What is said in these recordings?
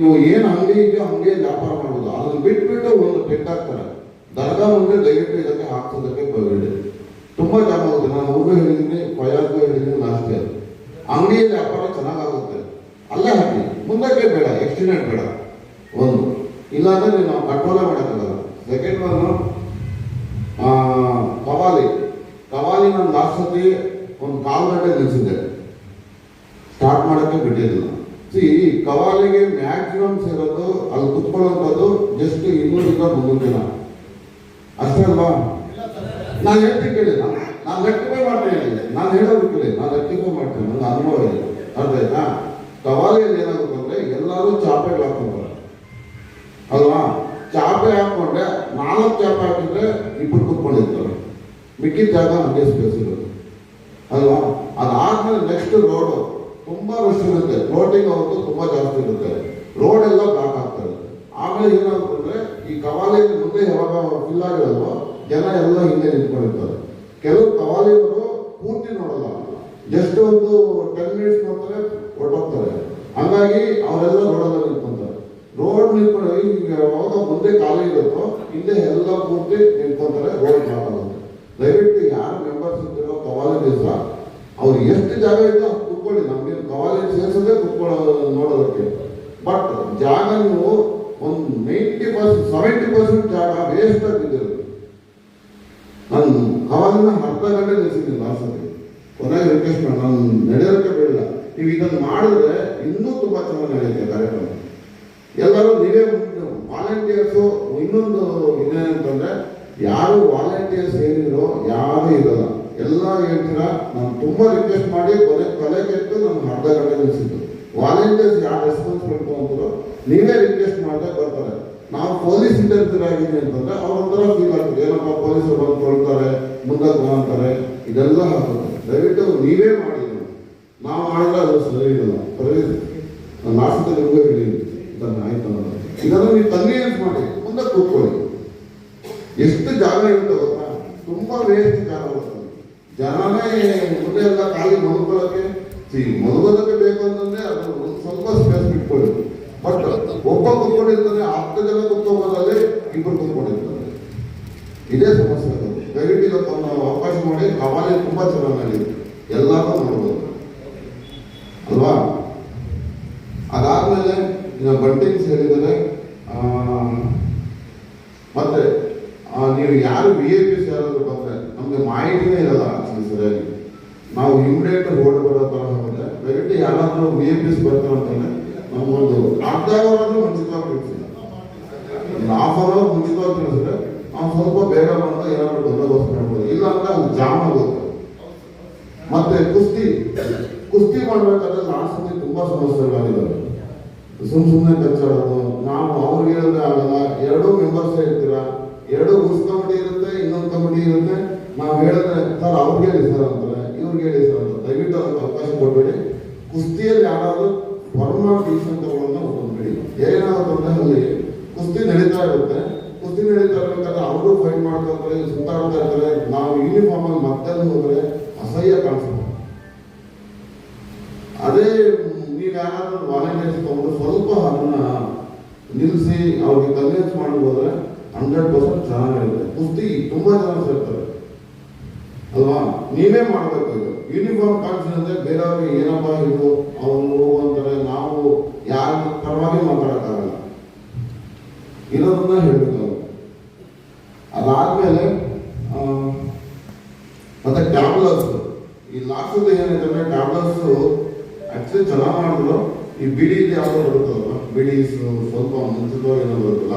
ನೀವು ಏನು ಅಂಗಡಿ ಇದೆಯೋ ಹಂಗೆ ವ್ಯಾಪಾರ ಮಾಡೋದು ಅದನ್ನ ಬಿಟ್ಬಿಟ್ಟು ಒಂದು ಪೆಟ್ ಹಾಕ್ತಾರೆ. ದರ್ಗಾ ಮುಂದೆ ದಯವಿಟ್ಟು ಇದಕ್ಕೆ ಹಾಕ್ಸೋದಕ್ಕೆ ಬರಬೇಡಿ. ತುಂಬಾ ಆಗುತ್ತೆ ನಾನು ಅವ್ರಿಗೂ ಹೇಳಿದ್ದೀನಿ ಕೊಯ್ಯಾಗೂ ಹೇಳಿದ್ದೀನಿ, ನಾಸ್ತಿ ಅದು. ಅಂಗಡಿಯಲ್ಲಿ ವ್ಯಾಪಾರ ಚೆನ್ನಾಗಾಗುತ್ತೆ. ಅಲ್ಲೇ ಹಾಕಿ ಮುಂದಕ್ಕೆ ಬೇಡ, ಎಕ್ಸ್ಟೆಂಡೆಡ್ ಬೇಡ. ಒಂದು. ಇಲ್ಲಾಂದ್ರೆ ನಾವು ಕಂಟ್ರೋಲೇ ಮಾಡೋಕ್ಕಾಗಲ್ಲ. ಸೆಕೆಂಡ್ ಒನ್ ಕವಾಲಿ ಕವಾಲಿ. ನಾನು ಲಾಸ್ಟ್ ಸತಿ ಒಂದು ಕಾಲು ಗಂಟೆ ನಿಲ್ಸಿದ್ದೆ. ಸ್ಟಾರ್ಟ್ ಮಾಡೋಕ್ಕೆ ಬಿಟ್ಟಿಲ್ಲ ಸಿ ಕವಾಲಿಗೆ ಮ್ಯಾಕ್ಸಿಮಮ್ ಸೇರೋದು, ಅಲ್ಲಿ ಕುತ್ಕೊಳ್ಳೋಂಥದ್ದು ಜಸ್ಟ್ ಇನ್ನೂರಿಂದ ಮುನ್ನೂರು ಜನ. ಅಷ್ಟೇ ಅಲ್ವಾ? ನಾನು ಹೇಳ್ತೀನಿ ಕೇಳಿ, ನಾನು ರೆಕ್ಟಿಫೈ ಮಾಡ್ತೀನಿ ಹೇಳಿದೆ ನಾನು ಹೇಳೋದು ಕೇಳಿ, ನಾನು ರೆಕ್ಟಿಫೈ ಮಾಡ್ತೀನಿ ನನಗೆ ಅನುಭವ ಇದೆ. ಅರ್ಥ ಆಯ್ತಾ? ಕವಾಲಿಯಲ್ಲಿ ಏನಾಗುತ್ತೆ ಅಂದರೆ ಎಲ್ಲರೂ ಚಾಪೆಗಳು ಹಾಕೊಂತಾರೆ ಅಲ್ವಾ? ಚಾಪೆ ಹಾಕೊಂಡ್ರೆ ನಾಲ್ಕು ಚಾಪೆ ಹಾಕಿದ್ರೆ ಇಬ್ಬರು ಕುತ್ಕೊಂಡಿರ್ತಾರೆ. ಮಿಕ್ಕಿದ ಜಾಗ ನಮಗೆ ಸ್ಪೇಸ್ ಇರೋದು ಅಲ್ವಾ? ಅದಾದ್ಮೇಲೆ ನೆಕ್ಸ್ಟ್ ರೋಡು ತುಂಬಾ ರಶ್ ಇರುತ್ತೆ. ಫ್ಲೋಟಿಂಗ್ ಅವತ್ತು ತುಂಬಾ ಜಾಸ್ತಿ ಇರುತ್ತೆ. ರೋಡ್ ಎಲ್ಲ ಬ್ಲಾಕ್ ಆಗ್ತಾ ಇರುತ್ತೆ ಆಮೇಲೆ ಏನಾಗುತ್ತೆ ಈ ಕವಾಲಿ ಮುಂದೆ ಯಾವಾಗ ಫಿಲ್ ಆಗಿರಲ್ವೋ, ಜನ ಎಲ್ಲ ಹಿಂದೆ ನಿಂತ್ಕೊಂಡಿರ್ತಾರೆ. ಕೆಲವು ಕವಾಲಿಯವರು ಪೂರ್ತಿ ನೋಡಲ್ಲ. ಜಸ್ಟ್ ಒಂದು ಟೆನ್ ಮಿನಿಟ್ಸ್ ನೋಡ್ತಾರೆ ಹೊರಟೋಗ್ತಾರೆ. ಹಂಗಾಗಿ ಅವರೆಲ್ಲ ರೋಡಲ್ಲ ನಿಂತ್ಕೊಂತಾರೆ. ರೋಡ್ ನಿಂತ್ಕೊಂಡು ಈಗ ಯಾವಾಗ ಮುಂದೆ ಖಾಲಿ ಇರುತ್ತೋ, ಹಿಂದೆ ಎಲ್ಲ ಪೂರ್ತಿ ನಿಂತ್ಕೊಂತಾರೆ ರೋಡ್ ಮಾಡಲ್ಲ ದಯವಿಟ್ಟು ಯಾರು ಮೆಂಬರ್ಸ್ ಇದ್ದಿರೋ ಕವಾಲಿ ದಿವಸ ಅವ್ರು ಎಷ್ಟು ಜಾಗ ಇದೋ ನಮಗೆ ಸೇರಿಸೋದೇ ಕುತ್ಕೊಳ್ಳೋದು ನೋಡೋದಕ್ಕೆ. ಬಟ್ ಜಾಗ ಒಂದು ನೈಂಟಿ ಪರ್ಸೆಂಟ್ ಸೆವೆಂಟಿ ಪರ್ಸೆಂಟ್ ಜಾಗ ವೇಸ್ಟ್ ಆಗಿ ಬಿದ್ದಿರುತ್ತೆ ನಾನು ಅವಾಗಿನ ಅರ್ಧ ಗಂಟೆ ನಿಲ್ಸಿದ್ದೀನಿ ಲಾಸ್ಟಲ್ಲಿ ಕೊನೆಗೆ ರಿಕ್ವೆಸ್ಟ್ ಮಾಡಿ, ನಾನು ನಡೆಯೋದಕ್ಕೆ ಬೇಡ ನೀವು ಇದನ್ನು ಮಾಡಿದ್ರೆ ಇನ್ನೂ ತುಂಬ ಚೆನ್ನಾಗಿ ನಡೆಯುತ್ತೆ ಕಾರ್ಯಕ್ರಮ. ಎಲ್ಲರೂ ನೀವೇ ವಾಲಂಟಿಯರ್ಸು ಇನ್ನೊಂದು ಇದೇನಂತಂದ್ರೆ ಯಾರು ವಾಲಂಟಿಯರ್ಸ್ ಏನಿರೋ ಯಾರು ಇರಲ್ಲ. ಎಲ್ಲ ಹೇಳ್ತೀರಾ? ನಾನು ತುಂಬ ರಿಕ್ವೆಸ್ಟ್ ಮಾಡಿ ಕೊನೆ ಕೊಲೆ ಕೆಟ್ಟು ನಾನು ಅರ್ಧ ಗಂಟೆ ನಿಲ್ಸಿದ್ದು. ವಾಲಂಟಿಯರ್ಸ್ ಯಾರು ರೆಸ್ಪಾನ್ಸಿಬಿಲಿಟಿ ಅಂತಾರೋ ನೀವೇ ರಿಕ್ವೆಸ್ಟ್ ಮಾಡಿದ್ರೆ ಬರ್ತಾರೆ. ನಾವು ಪೊಲೀಸ್ ಇಂಟರ್ಫಿಯರ್ ಆಗಿದೆ ಅಂತಂದ್ರೆ ಅವ್ರ ಒಂಥರ ಫೀಲ್ ಆಗ್ತದೆ. ಏನಪ್ಪ ಪೊಲೀಸರು ಬಂದು ಕೊಳ್ತಾರೆ ಮುಂದಕ್ಕೆ ಬಾ ಅಂತಾರೆ, ಇದೆಲ್ಲ ಹಾಕೋದು ದಯವಿಟ್ಟು ನೀವೇ ಮಾಡಿ. ನಾವು ಮಾಡಿದ್ರೆ ಅದು ಸರಿ ಇರಲ್ಲ. ನಾನು ನಿಮಗೂ ಹೇಳಿದ್ದೀನಿ. ಇದನ್ನ ಆಯ್ತು ಇದನ್ನು ನೀವು ಕನ್ವೀನಿಯನ್ಸ್ ಮಾಡಿ, ಮುಂದೆ ಕೂತ್ಕೊಳ್ಳಿ. ಎಷ್ಟು ಜಾಗ ಇರುತ್ತೆ ಗೊತ್ತಾ ತುಂಬ ವೇಸ್ಟ್ ಜಾಗ ಬರ್ತದೆ ಜನನೇ ಮುಂದೆ ಎಲ್ಲ ಖಾಲಿ ಮಲ್ಕೊಳ್ಳೋಕ್ಕೆ ಸಿ ಮಲಗೋದಕ್ಕೆ ಬೇಕು ಅಂತಂದ್ರೆ ಅದು ಸ್ವಲ್ಪ ಸ್ಪೇಸ್ ಬಿಟ್ಕೊಳ್ಳಿ. ಬಟ್ ಒಬ್ಬ ಕುತ್ಕೊಂಡಿರ್ತಾನೆ ಹತ್ತು ಜನ ಕುತ್ಕೊಂಡ್ಬಂದಲ್ಲಿ ಇಬ್ಬರು ಕುತ್ಕೊಂಡಿರ್ತಾರೆ. ಇದೇ ಸಮಸ್ಯೆ ಅದು. ದಯವಿಟ್ಟು ನಾವು ಅವಕಾಶ ಮಾಡಿ ಕವಾಲಿ ತುಂಬಾ ಚೆನ್ನಾಗಿ ಎಲ್ಲರೂ ನೋಡ್ಬೋದು. ಅಲ್ವಾ? ಅದಾದ್ಮೇಲೆ ಬಂಟಿಂಗ್ಸ್ ಹೇಳಿದರೆ ಮತ್ತೆ ನೀವು ಯಾರು ಬಿ ಎ ಪಿ ಯಾರಾದ್ರು ಬಂದ್ರೆ ನಮ್ಗೆ ಮಾಹಿತಿನೇ ಇರಲ್ಲ actually ಸರಿಯಾಗಿ ನಾವು ಇಮಿಡಿಯೇಟ್ ಓಡ್ ಬರೋ ತರ ಹೋಗುತ್ತೆ ದಯವಿಟ್ಟು ಯಾರಾದ್ರೂ ವಿ ಐ ಪಿಸ್ ಬರ್ತಾರೆ ಅಂತಂದ್ರೆ ನಮ್ಗೊಂದು ಅರ್ಧ ಅವರ್ ಆದ್ರೂ ಮುಂಚಿತವಾಗಿ ತಿಳಿಸಿಲ್ಲ ಒಂದು ಹಾಫ್ ಅವರ್ ಮುಂಚಿತವಾಗಿ ತಿಳಿಸಿದ್ರೆ ನಾವು ಸ್ವಲ್ಪ ಬೇಗ ಬಂದು ಏನಾದ್ರು ಬಂದೋಬಸ್ತ್ ಮಾಡ್ಬೋದು. ಇಲ್ಲ ಅಂದ್ರೆ ಅವ್ನು ಜಾಮ್ ಆಗುತ್ತೆ ಮತ್ತೆ ಕುಸ್ತಿ ಕುಸ್ತಿ ಮಾಡ್ಬೇಕಾದ್ರೆ ಸತಿ ತುಂಬಾ ಸಮಸ್ಯೆಗಳಾಗಿದ್ದಾವೆ ಸುಮ್ ಸುಮ್ಮನೆ ಕಚ್ಚಾಡೋದು. ನಾವು ಅವ್ರಿಗೆ ಹೇಳಿದ್ರೆ ಆಗಲ್ಲ. ಎರಡೂ ಮೆಂಬರ್ಸ್ ಇರ್ತೀರ? ಎರಡು ಗುಸ್ ಕಮಿಟಿ ಇರುತ್ತೆ, ಇನ್ನೊಂದು ಕಮಿಟಿ ಇರುತ್ತೆ. ನಾವು ಹೇಳಿದ್ರೆ, ಸರ್ ಅವ್ರಿಗೆ ಹೇಳಿ ಸರ್ ಅಂತಾರೆ. ಇವ್ರಿಗೆ ಹೇಳಿ ಸರ್ ಅಂತ. ದಯವಿಟ್ಟು ಅದಕ್ಕೆ ಅವಕಾಶ ಕೊಡಬೇಡಿ ಕುಸ್ತಿಯಲ್ಲಿ ಯಾರಾದ್ರೂ ವರ್ಮ ಟೀಚರ್ ತಗೊಳ್ಳೋದನ್ನ ಒಪ್ಕೊಂಡ್ಬೇಡಿ ಏನಾದ್ರು ಅಂದ್ರೆ ಅಲ್ಲಿ ಕುಸ್ತಿ ನಡೀತಾ ಇರುತ್ತೆ. ಕುಸ್ತಿ ನಡೀತಾ ಇರ್ಬೇಕಾದ್ರೆ ಅವರು ಫೈಟ್ ಮಾಡ್ತಾ ಇರ್ತಾರೆ, ಸುತ್ತಾಡ್ತಾ ಇರ್ತಾರೆ. ನಾವು ಯೂನಿಫಾರ್ಮ್ ಅಲ್ಲಿ ಮತ್ತೆ ಹೋದ್ರೆ ಅಸಹ್ಯ ಕಾಣಿಸುತ್ತೆ. ಅದೇ ನೀವು ಯಾರಾದ್ರೂ ವಾಲಂಟಿಯರ್ಸ್ ತಗೊಂಡು ಸ್ವಲ್ಪ ಅದನ್ನ ನಿಲ್ಲಿಸಿ ಅವ್ರಿಗೆ ಕನ್ವಿನ್ಸ್ ಮಾಡಿ ಹೋದ್ರೆ ಹಂಡ್ರೆಡ್ ಪರ್ಸೆಂಟ್ ಚೆನ್ನಾಗಿರುತ್ತೆ. ಕುಸ್ತಿ ತುಂಬಾ ಜನ ಸೇರ್ತಾರೆ. ಅಲ್ವಾ? ನೀವೇ ಮಾಡ್ಬೇಕು ಇದು. ಯೂನಿಫಾರ್ಮ್ ಕಾಣಿಸಿದ್ರೆ ಬೇರೆಯವ್ರಿಗೆ ಏನಪ್ಪ ಇದು? ಹೋಗು ಅಂತಾರೆ ನಾವು ಯಾರ ಪರವಾಗಿ ಮಾತಾಡೋಕ್ಕಾಗಲ್ಲ ಇರೋದನ್ನ ಹೇಳ್ಬೇಕು ಅದಾದ ಅದಾದ್ಮೇಲೆ ಮತ್ತೆ ಟ್ಯಾಬ್ಲರ್ಸ್ ಈ ಲಾಸ್ಟ್ ಏನೈತೆ ಅಂದ್ರೆ ಟ್ಯಾಬ್ಲರ್ಸ್ ಆಕ್ಚುಲಿ ಚೆನ್ನಾಗಿ ಮಾಡಿದ್ರು. ಈ ಬಿಡಿ ಯಾವ್ದೋ ಬರುತ್ತಲ್ವ ಬಿಡಿ ಸ್ವಲ್ಪ ಮುಂಚಿತವಾಗಿ ಏನೋ ಬರುತ್ತಲ್ಲ,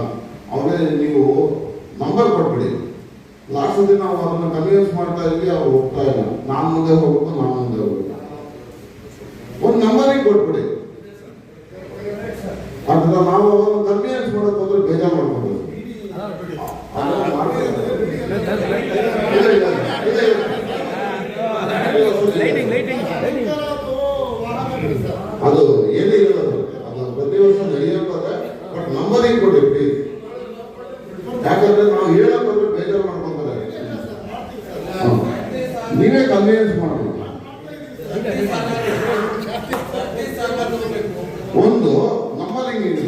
ಅವ್ರಿಗೆ ನೀವು ನಂಬರ್ ಕೊಟ್ಬಿಡಿ. ಲಾಸ್ಟ್ ದಿನ ನಾವು ಅದನ್ನ ಕನ್ವಿನ್ಸ್ ಮಾಡ್ತಾ ಇದ್ವಿ, ಅವ್ರು ಹೋಗ್ತಾ ಇಲ್ಲ. ನಾನು ಮುಂದೆ ಹೋಗ್ಬೇಕು, ನಾನು ಮುಂದೆ ಹೋಗ್ಬೇಕು. ಒಂದು ನಂಬರಿಗೆ ಕೊಟ್ಬಿಡಿ ಅದನ್ನ ನಾವು ಅವ್ರನ್ನ ಕನ್ವಿನ್ಸ್ ಮಾಡಕ್ ಹೋದ್ರೆ ಬೇಜಾರು ಮಾಡ್ಕೊಂಡು ಅದನ್ನ ಮಾಡ್ಬೇಕು. ಇಲ್ಲ, ಇಲ್ಲ, ಇಲ್ಲ, ಇಲ್ಲ. ಲೈಟಿಂಗ್ ಲೈಟಿಂಗ್ ಲೈಟಿಂಗ್ ಅದು ಏನೇ ಇರಲ್ಲ ಅದು. ಅದು ಪ್ರತಿ ವರ್ಷ ನಡೆಯುತ್ತದೆ ಬಟ್ ನಂಬರಿಂಗ್ ಕೊಡಿ ಯಾಕಂದ್ರೆ ನಾವು ಹೇಳಕ್ ಹೋದ್ರೆ ಬೇಜಾರು ಮಾಡ್ಕೊಂತಾರೆ ನೀವೇ ಕನ್ವಿನ್ಸ್ ಮಾಡಬೇಕು. ಒಂದು, ನಮ್ಮಲ್ಲಿ ಇದೆ.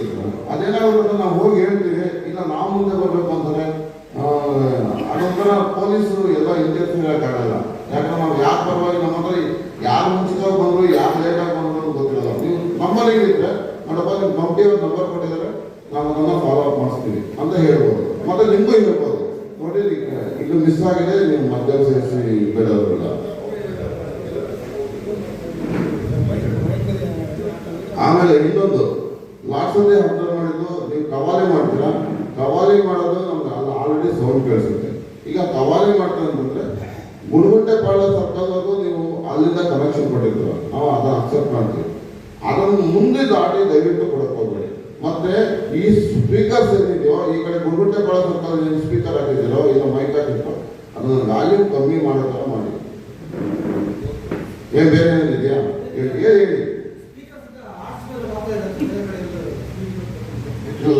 ಅದೇನಾಗುತ್ತೆ ನಾವು ಹೋಗಿ ಹೇಳ್ತೀವಿ, ಇಲ್ಲ ನಾವು ಮುಂದೆ ಬರಬೇಕು ಅಂತಾರೆ ಅದೊಂಥರ ಪೊಲೀಸರು ಎಲ್ಲ ಇಂಟರ್ಫಿಯರ್ ಆಗಲ್ಲ. ಯಾಕಂದ್ರೆ ನಾವು ಯಾರು ಪರವಾಗಿ ನಮ್ಮ ಹತ್ರ ಯಾರು ಮುಂಚಿತವಾಗಿ ಬಂದ್ರು, ಯಾರು ಲೇಟಾಗಿ ಬಂದ್ರು ಗೊತ್ತಿರಲ್ಲ. ನೀವು ನಮ್ಮಲ್ಲಿ ಇದ್ರೆ, ನೋಡಪ್ಪ ನಿಮ್ಮ ಕಂಪ್ನಿ ಅವ್ರು ನಂಬರ್ ಕೊಟ್ಟಿದ್ದಾರೆ. ನಾವು ಅದನ್ನು ಫಾಲೋ ಅಪ್ ಮಾಡಿಸ್ತೀವಿ ಅಂತ ಹೇಳ್ಬೋದು. ಮತ್ತೆ ನಿಮಗೂ ಹೇಳ್ಬೋದು. ನೋಡಿ, ಇದು ಮಿಸ್ ಆಗಿದೆ, ನೀವು ಮಧ್ಯ ಸೇರಿಸಿ ಬಿಡೋದಿಲ್ಲ ಆಮೇಲೆ ಇನ್ನೊಂದು ಲಾಸ್ಟ್ ಅಲ್ಲಿ ಅಬ್ಸರ್ವ್ ಮಾಡಿದ್ದು ನೀವು ಕವಾಲಿ ಮಾಡ್ತೀರಾ? ಕವಾಲಿ ಮಾಡೋದು ನಮ್ಗೆ ಅಲ್ಲಿ ಆಲ್ರೆಡಿ ಸೌಂಡ್ ಕೇಳಿಸುತ್ತೆ. ಈಗ ಕವಾಲಿ ಮಾಡ್ತಾರೆ ಅಂತಂದ್ರೆ ಗುಡುಗುಂಟೆ ಪಾಳ ಸರ್ಕಾರದವರೆಗೂ ನೀವು ಅಲ್ಲಿಂದ ಕನೆಕ್ಷನ್ ಕೊಟ್ಟಿದ್ರು ನಾವು ಅದನ್ನ ಅಕ್ಸೆಪ್ಟ್ ಮಾಡ್ತೀವಿ. ಅದನ್ನು ಮುಂದೆ ದಾಟಿ ದಯವಿಟ್ಟು ಹೋಗ್ಬೇಡಿ ಮತ್ತೆ ಈ ಸ್ಪೀಕರ್ಸ್ ಏನಿದೆಯೋ ಈ ಕಡೆ ಗುಡುಗುಂಟೆ ಪಾಳ ಸರ್ಕಲ್ ಏನು ಸ್ಪೀಕರ್ ಹಾಕಿದ್ದೀರೋ ಇಲ್ಲ ಮೈಕ್ ಹಾಕಿದ್ದೀರೋ ಅದನ್ನ ವ್ಯಾಲ್ಯೂಮ್ ಕಮ್ಮಿ ಮಾಡೋ ಥರ ಮಾಡಿ. ಏನು ಬೇರೆ ಏನಿದೆಯಾ ಹೇಳಿ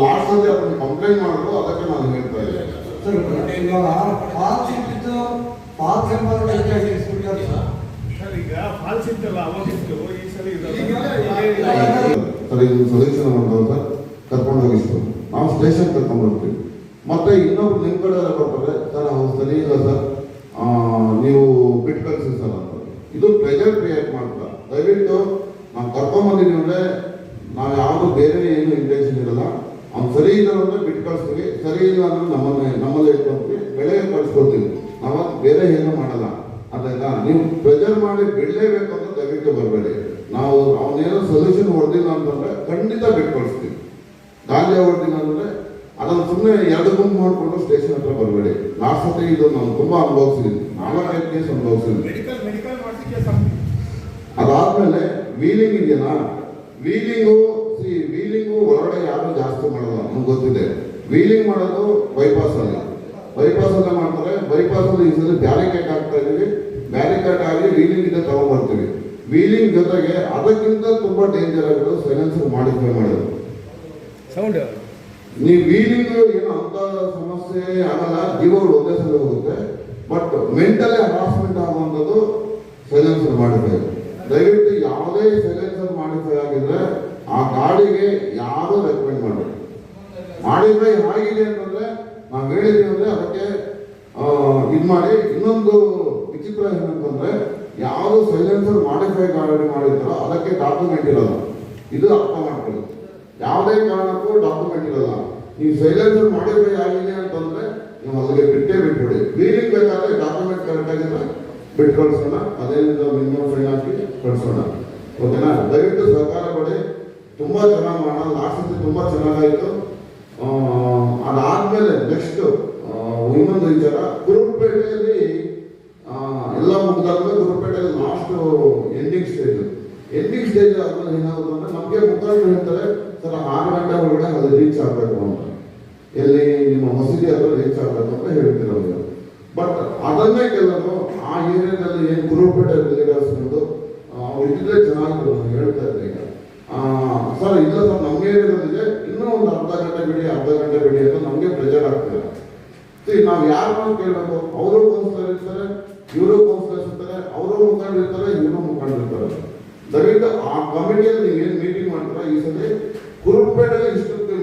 ಲಾಸ್ಟ್ ಅಲ್ಲಿ ಅದನ್ನ ಕಂಪ್ಲೇಂಟ್ ಮಾಡಿದ್ರು ಅದಕ್ಕೆ ನಾನು ಹೇಳ್ತಾ ಇದ್ದೇನೆ. ಸರ್ ಈಗ ಫಾಲ್ಸ್ ಇತ್ತಲ್ಲ ಅವಾಗಿತ್ತು ಈ ಸಲ ಸರ್ ಇದು ಸೊಲ್ಯೂಷನ್ ಮಾಡ್ಬೋದು ಸರ್? ಕರ್ಕೊಂಡು ಹೋಗಿಸ್ತು ನಾವು ಸ್ಟೇಷನ್ ಕರ್ಕೊಂಡು ಹೋಗ್ತೀವಿ. ಮತ್ತೆ ಇನ್ನೊಬ್ರು ನಿಮ್ಮ ಕಡೆ ಎಲ್ಲ ಬರ್ತಾರೆ, ಸರ್ ಸರಿ ಇಲ್ಲ, ಸರ್. ನೀವು ಬಿಟ್ಟು ಕಳಿಸಿ ಸರ್ ಅಂತ ಇದು ಪ್ರೆಷರ್ ಕ್ರಿಯೇಟ್ ಮಾಡ್ತಾ. ದಯವಿಟ್ಟು ನಾವು ಕರ್ಕೊಂಬಂದಿದ್ದೀವಿ ಅಂದರೆ ನಾವು ಯಾವುದು ಬೇರೆ ಏನು ಇಂಟೆನ್ಷನ್ ಇರಲ್ಲ. ಅವ್ನು ಸರಿ ಇಲ್ಲ ಅಂದರೆ ಬಿಟ್ಟು ಕಳಿಸ್ತೀವಿ. ಸರಿ ಇಲ್ಲ ಅಂದರೆ ನಮ್ಮನ್ನೇ, ನಮ್ಮಲ್ಲೇ ಇಟ್ಕೊಂತೀವಿ ಬೆಳೆ ಕಳಿಸ್ಕೊಳ್ತೀವಿ. ನಾವು ಬೇರೆ ಏನು ಮಾಡಲ್ಲ. ಅದೆಲ್ಲ ನೀವು ಪ್ರೆಜರ್ ಮಾಡಿ ಬಿಡಲೇಬೇಕು ಅಂತ ದಯವಿಟ್ಟು ಬರಬೇಡಿ. ನಾವು ಅವನೇನೋ ಸೊಲ್ಯೂಷನ್ ಹೊಡೆದಿಲ್ಲ ಅಂತಂದರೆ ಖಂಡಿತ ಬಿಟ್ಟು ಕಳಿಸ್ತೀವಿ. ಗಾಂಜಾ ಹೊಡೆದಿಲ್ಲ ಅಂದ್ರೆ ಅದನ್ನ ಸುಮ್ಮನೆ ಎರಡು ಗುಂಪು ಮಾಡಿಕೊಂಡು ಸ್ಟೇಷನ್ ಹತ್ರ ಬರಬೇಡಿ. ಲಾಸ್ಟ್ ಸತಿ ಇದು ನಾನು ತುಂಬಾ ಅನುಭವಿಸಿದ್ದೀನಿ. ನಾಲ್ಕೈದು ಕೇಸ್ ಅನುಭವಿಸಿದ್ದೀನಿ ಅದಾದ್ಮೇಲೆ ವೀಲಿಂಗ್ ಇದೆಯಲ್ಲ ವೀಲಿಂಗು ಸಿ ವೀಲಿಂಗು ಹೊರಗಡೆ ಯಾರು ಜಾಸ್ತಿ ಮಾಡೋದು ನಮ್ಗೆ ಗೊತ್ತಿದೆ. ವೀಲಿಂಗ್ ಮಾಡೋದು ಬೈಪಾಸ್ ಅಲ್ಲ. ಬೈಪಾಸ್ ಅಲ್ಲೇ ಮಾಡ್ತಾರೆ. ಬೈಪಾಸ್ ಅಲ್ಲಿ ಈ ಸಲ ಬ್ಯಾರಿಕೇಡ್ ಹಾಕ್ತಾ ಇದೀವಿ ಬ್ಯಾರಿಕೇಡ್ ಆಗಿ ವೀಲಿಂಗ್ ಇಂದ ತಗೊಂಡ್ಬರ್ತೀವಿ. ವೀಲಿಂಗ್ ಜೊತೆಗೆ ಅದಕ್ಕಿಂತ ತುಂಬಾ ಡೇಂಜರ್ ಆಗಿರೋದು ಸೈಲೆನ್ಸರ್ ಮಾಡಿಫೈ ಮಾಡೋದು. ಸೌಂಡ್ ನೀವು ವೀಲಿಂಗ್ ಏನೋ ಅಂತ ಸಮಸ್ಯೆ ಆಗಲ್ಲ, ಜೀವಗಳು ಒಂದೇ ಸಲ ಹೋಗುತ್ತೆ ಬಟ್ ಮೆಂಟಲಿ ಹರಾಸ್ಮೆಂಟ್ ಆಗುವಂಥದ್ದು ಸೈಲೆನ್ಸರ್ ಮಾಡಿಫೈ ದಯವಿಟ್ಟು ಯಾವುದೇ ಸೈಲೆನ್ಸರ್ ಮಾಡಿಫೈ ಆಗಿದ್ರೆ ಆ ಗಾಡಿಗೆ ಯಾರು ರೆಕಮೆಂಡ್ ಮಾಡಿ ಮಾಡಿಫೈ ಆಗಿದೆ ಅಂತಂದ್ರೆ ನಾವು ಹೇಳಿದೀವಿ ಅಂದ್ರೆ ಅದಕ್ಕೆ ಇದು ಮಾಡಿ. ಇನ್ನೊಂದು ವಿಚಿತ್ರ ಏನಂತಂದ್ರೆ, ಯಾವುದು ಸೈಲೆನ್ಸರ್ ಮಾಡಿಫೈ ಗಾಡಿ ಮಾಡಿರ್ತಾರೋ ಅದಕ್ಕೆ ಡಾಕ್ಯುಮೆಂಟ್ ಇರೋಲ್ಲ. ಇದು ಅರ್ಥ ಮಾಡ್ಕೊಳ್ಳಿ. ಯಾವುದೇ ಕಾರಣಕ್ಕೂ ಡಾಕ್ಯುಮೆಂಟ್ ಇರಲ್ಲ. ನೀವು ಸೈಲೆನ್ಸರ್ ಮಾಡಿದ್ರೆ ಆಗಿದೆ ಅಂತಂದ್ರೆ ನೀವು ಅಲ್ಲಿಗೆ ಬಿಟ್ಟೇ ಬಿಟ್ಬಿಡಿ. ವೀಲಿಂಗ್ ಬೇಕಾದ್ರೆ ಡಾಕ್ಯುಮೆಂಟ್ ಕರೆಕ್ಟ್ ಆಗಿದ್ರೆ ಬಿಟ್ಟು ಕಳ್ಸೋಣ ಅದರಿಂದ ಮಿನಿಮಮ್ ಫೈನ್ ಹಾಕಿ ಕಳ್ಸೋಣ ಓಕೆನಾ? ದಯವಿಟ್ಟು ಸಹಕಾರ ಕೊಡಿ. ತುಂಬ ಚೆನ್ನಾಗಿ ಮಾಡೋಣ. ಲಾಸ್ಟ್ ತುಂಬಾ ಚೆನ್ನಾಗಾಯ್ತು. ಅದಾದ್ಮೇಲೆ ನೆಕ್ಸ್ಟ್ ಇನ್ನೊಂದು ವಿಚಾರ ಗುರುಪೇಟೆಯಲ್ಲಿ ಎಲ್ಲ ಮುಗ್ದಾದ್ಮೇಲೆ ಗುರುಪೇಟೆಯಲ್ಲಿ last ending stage ending stage ಆದ್ಮೇಲೆ ಏನಾಗುತ್ತೆ ಅಂದ್ರೆ ನಮಗೆ ಮುಖಂಡರು ಹೇಳ್ತಾರೆ ಸರ್ ಆರು ಗಂಟೆ ಒಳಗಡೆ ಅದು ರೀಚ್ ಆಗಬೇಕು ಅಂತ. ಎಲ್ಲಿ ನಿಮ್ಮ ಮಸೀದಿ ಅದು ರೀಚ್ ಆಗಬೇಕು ಅಂತ ಹೇಳ್ತಿರೋದು ಬಟ್ ಅದನ್ನೇ ಕೆಲವರು ಆ ಏರಿಯಾದಲ್ಲಿ ಏನು ಗುರುಪೇಟೆ ಲೀಡರ್ಸ್ ಬಂದು ಅವ್ರು ಇದ್ರೆ ಚೆನ್ನಾಗಿತ್ತು ನಾನು ಹೇಳ್ತಾ ಇದ್ದೆ ಈಗ. ಸರ್ ಇಲ್ಲ ಸರ್ ನಮ್ಮ ಏರಿಯಾದಲ್ಲಿದೆ. ಇನ್ನೂ ಒಂದು ಅರ್ಧ ಗಂಟೆ ಬಿಡಿ, ಅರ್ಧ ಗಂಟೆ ಬಿಡಿ ಅಂತ ನಮಗೆ ಪ್ರೆಜರ್ ಆಗ್ತಿಲ್ಲ ಸರಿ ನಾವು ಯಾರನ್ನ ಕೇಳಬೇಕು? ಅವರು ಕೌನ್ಸಿಲರ್ ಇರ್ತಾರೆ, ಇವರು ಕೌನ್ಸಿಲರ್ಸ್ ಇರ್ತಾರೆ, ಅವರು ಮುಖಂಡರು ಇರ್ತಾರೆ, ಇವರು ಮುಖಂಡರು ಇರ್ತಾರೆ. ದಯವಿಟ್ಟು ಆ ಕಮಿಟಿಯಲ್ಲಿ ನೀವು ಏನು ಮೀಟಿಂಗ್ ಮಾಡ್ತೀರಾ? ಈ ಸತಿ ಕುರುಪೇಟೆಯಲ್ಲಿ ಇಷ್ಟೊತ್ತು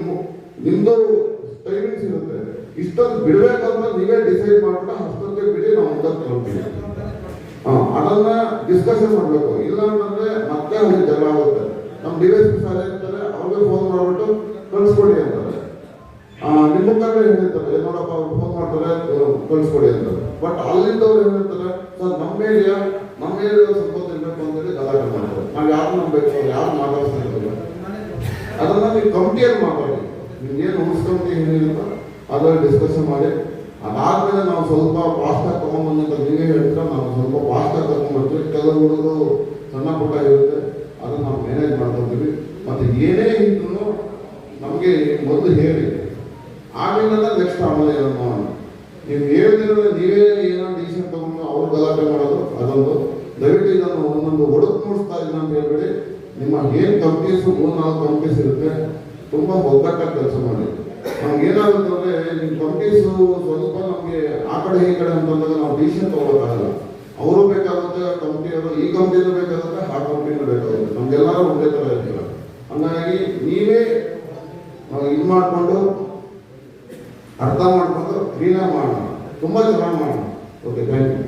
ನಿಮ್ದು ಟೈಮಿಂಗ್ಸ್ ಇರುತ್ತೆ ಇಷ್ಟೊಂದು ಬಿಡಬೇಕು ಅಂತ ನೀವೇ ಡಿಸೈಡ್ ಮಾಡ್ಬಿಟ್ಟು ಅಷ್ಟೊತ್ತಿಗೆ ಬಿಡಿ, ನಾವು ಮುಂದಕ್ಕೆ ತಲುಪ್ತೀವಿ ಅದನ್ನ ಡಿಸ್ಕಷನ್ ಮಾಡಬೇಕು. ಇಲ್ಲ ಅಂತಂದ್ರೆ ಮತ್ತೆ ಅಲ್ಲಿ ಜಗಳ ಆಗುತ್ತೆ. ನಮ್ಮ ಡಿ ಎಸ್ ಪಿ ಸರ್ ಇರ್ತಾರೆ, ಅವ್ರಿಗೆ ಫೋನ್ ಮಾಡ್ಬಿಟ್ಟು ಕಳಿಸ್ಕೊಡಿ ಅಂತಾರೆ. ನಿಮ್ಮ ಮುಖಾಂತರ ಹೇಳಿರ್ತಾರೆ ಹೇಳ್ತಾರೆ? ನೋಡಪ್ಪ, ಅವ್ರು ಫೋನ್ ಮಾಡ್ತಾರೆ ಕಳಿಸ್ಕೊಡಿ ಅಂತಾರೆ. ಬಟ್ ಅಲ್ಲಿದ್ದವ್ರು ಏನ್ ಹೇಳ್ತಾರೆ? ಸರ್, ನಮ್ಮ ಏರಿಯಾ ನಮ್ಮ ಏರಿಯಾ ಸಂಪತ್ತು ಇರ್ಬೇಕು ಅಂತೇಳಿ ಗಲಾಟೆ ಮಾಡ್ತಾರೆ. ನಾವು ಯಾರು ನಂಬೇಕು ಯಾರು ಮಾತಾಡ್ತಾ ಇರ್ತಾರೆ ಅದನ್ನ ನೀವು ಕಮಿಟಿಯಲ್ಲಿ ಮಾತಾಡಿ ನಿಮ್ಗೆ ಏನು ರೂಲ್ಸ್ ಅಂತ ಏನಿರುತ್ತೋ ಅದರಲ್ಲಿ ಡಿಸ್ಕಷನ್ ಮಾಡಿ. ಅದಾದ್ಮೇಲೆ ನಾವು ಸ್ವಲ್ಪ ಆಗಿ ತಗೊಂಡ್ಬಂದಂತ ನೀವೇ ಹೇಳ್ತೀರಾ ನಾವು ಸ್ವಲ್ಪ ಆಗಿ ತಗೊಂಡ್ಬರ್ತೀವಿ. ಕೆಲವು ಹುಡುಗರು ಸಣ್ಣ ಪುಟ್ಟ ಇರುತ್ತೆ, ಅದನ್ನು ನಾವು ಮ್ಯಾನೇಜ್ ಮಾಡ್ಕೊತೀವಿ. ಮತ್ತೆ ಏನೇ ಇದ್ರು ನಮಗೆ ಮೊದಲು ಹೇಳಿ. ಆಮೇಲೆ ನೆಕ್ಸ್ಟ್ ಆಮೇಲೆ ಏನೋ ನೀವು ಹೇಳಿದ್ರೆ ನೀವೇ ಏನೋ ಡಿಸಿಷನ್ ತಗೊಂಡು ಅವ್ರು ಗಲಾಟೆ ಮಾಡೋದು, ಅದೊಂದು. ದಯವಿಟ್ಟು ಇದನ್ನು ಒಂದೊಂದು ಒಡಕು ನೋಡಿಸ್ತಾ ಇದ್ದೀನಿ ಅಂತ ಹೇಳ್ಬೇಡಿ. ನಿಮ್ಮ ಏನು ಕಂಪ್ನೀಸ್ ಮೂರ್ ನಾಲ್ಕು ಕಂಪ್ನೀಸ್ ಇರುತ್ತೆ, ತುಂಬಾ ಒಗ್ಗಟ್ಟಾಗಿ ಕೆಲಸ ಮಾಡಿ. ನಮ್ಗೆ ಏನಾಗುತ್ತಂದ್ರೆ ನಿಮ್ಮ ಕಂಪ್ನೀಸ್ ಸ್ವಲ್ಪ ನಮಗೆ ಆ ಕಡೆ ಈ ಕಡೆ ಅಂತಂದಾಗ ನಾವು ಡಿಸಿಷನ್ ತೊಗೊಳಕ್ಕಾಗಲ್ಲ ಅವರು ಬೇಕಾಗುತ್ತೆ ಕಂಪ್ನಿಯವರು ಈ ಕಂಪ್ನಿನೂ ಬೇಕಾಗುತ್ತೆ ಆ ಕಂಪ್ನಿನೂ ಬೇಕಾಗುತ್ತೆ. ನಮ್ಗೆಲ್ಲರೂ ಒಂದೇ ಥರ ಇರ್ತೀರ. ಹಂಗಾಗಿ ನೀವೇ ನಾವು ಇದು ಮಾಡಿಕೊಂಡು, ಅರ್ಥ ಮಾಡಿಕೊಂಡು, ಕ್ಲೀನಾಗಿ ಮಾಡೋಣ. ತುಂಬ ಚೆನ್ನಾಗಿ ಮಾಡೋಣ. Okay thank you